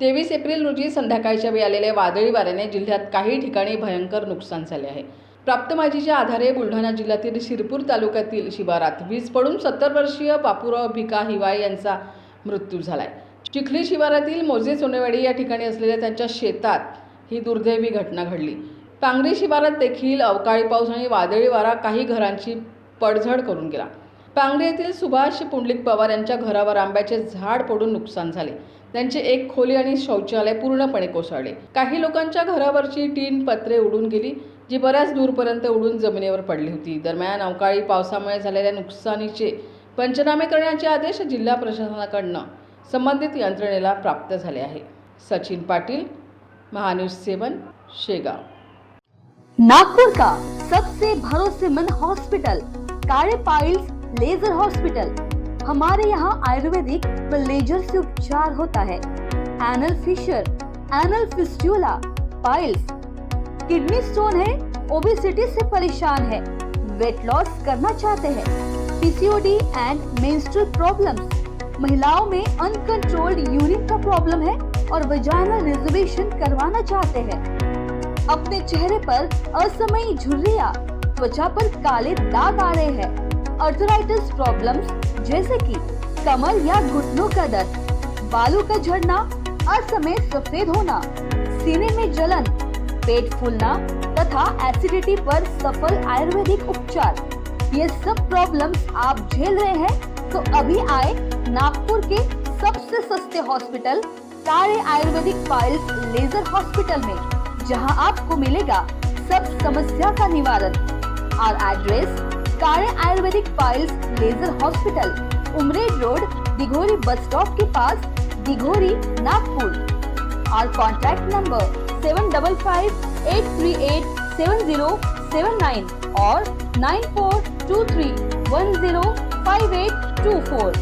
तेवीस एप्रिल रोजी संध्याकाळच्या वेळी आलेल्या वादळी वाऱ्याने जिल्ह्यात काही ठिकाणी भयंकर नुकसान झाले आहे. प्राप्त माहितीच्या आधारे बुलढाणा जिल्ह्यातील शिरपूर तालुक्यातील शिवारात वीज पडून सत्तर वर्षीय बापूराव भिका हिवाळे यांचा मृत्यू झालाय. चिखली शिवारातील मोजे सोनेवाडी या ठिकाणी असलेल्या त्यांच्या शेतात ही दुर्दैवी घटना घडली. पांगरी शिवारात देखील अवकाळी पाऊस आणि वादळी वारा काही घरांची पडझड करून गेला. पांगरे येथील सुभाष पुंडलिक पवार यांच्या घरावर आंब्याचे झाड पडून नुकसान झाले. त्यांचे एक खोली आणि शौचालय पूर्णपणे कोसळले. काही लोकांच्या घरावरची टीन पत्रे उडून गेली जी बऱ्याच दूरपर्यंत उडून जमिनीवर पडली होती. दरम्यान अवकाळी पावसामुळे झालेल्या नुकसानीचे पंचनामे करण्याचे आदेश जिल्हा प्रशासनाकडनं संबंधित यंत्रणेला प्राप्त झाले आहे. सचिन पाटील महान्यूज सेवन शेगाव. नागपुर का सबसे भरोसेमंद हॉस्पिटल काले पाइल्स लेजर हॉस्पिटल। हमारे यहाँ आयुर्वेदिक व लेजर से उपचार होता है। Anal fissure anal fistula piles kidney stone है ओबेसिटी से परेशान है। वेट लॉस करना चाहते हैं। पीसीओडी एंड मेंस्ट्रुअल प्रॉब्लम्स महिलाओं में अनकंट्रोल्ड यूरिन का प्रॉब्लम है और वजाइनल रिजर्वेशन करवाना चाहते हैं। अपने चेहरे पर असमयी झुर्रिया, त्वचा पर काले दाग आ रहे हैं। अर्थराइटिस प्रॉब्लम्स जैसे कि कमर या घुटनों का दर्द, बालों का झड़ना, असमय सफ़ेद होना, सीने में जलन, पेट फूलना तथा एसिडिटी पर सफल आयुर्वेदिक उपचार। ये सब प्रॉब्लम्स आप झेल रहे हैं तो अभी आए नागपुर के सबसे सस्ते हॉस्पिटल तारे आयुर्वेदिक पाइल्स लेजर हॉस्पिटल में, जहाँ आपको मिलेगा सब समस्या का निवारण। और address Kare Ayurvedic piles laser hospital Umred road, Dighori bus stop के पास, दिघोरी, नागपुर। और contact number seven double five eight three eight seven zero seven nine और nine four two three one zero five eight two four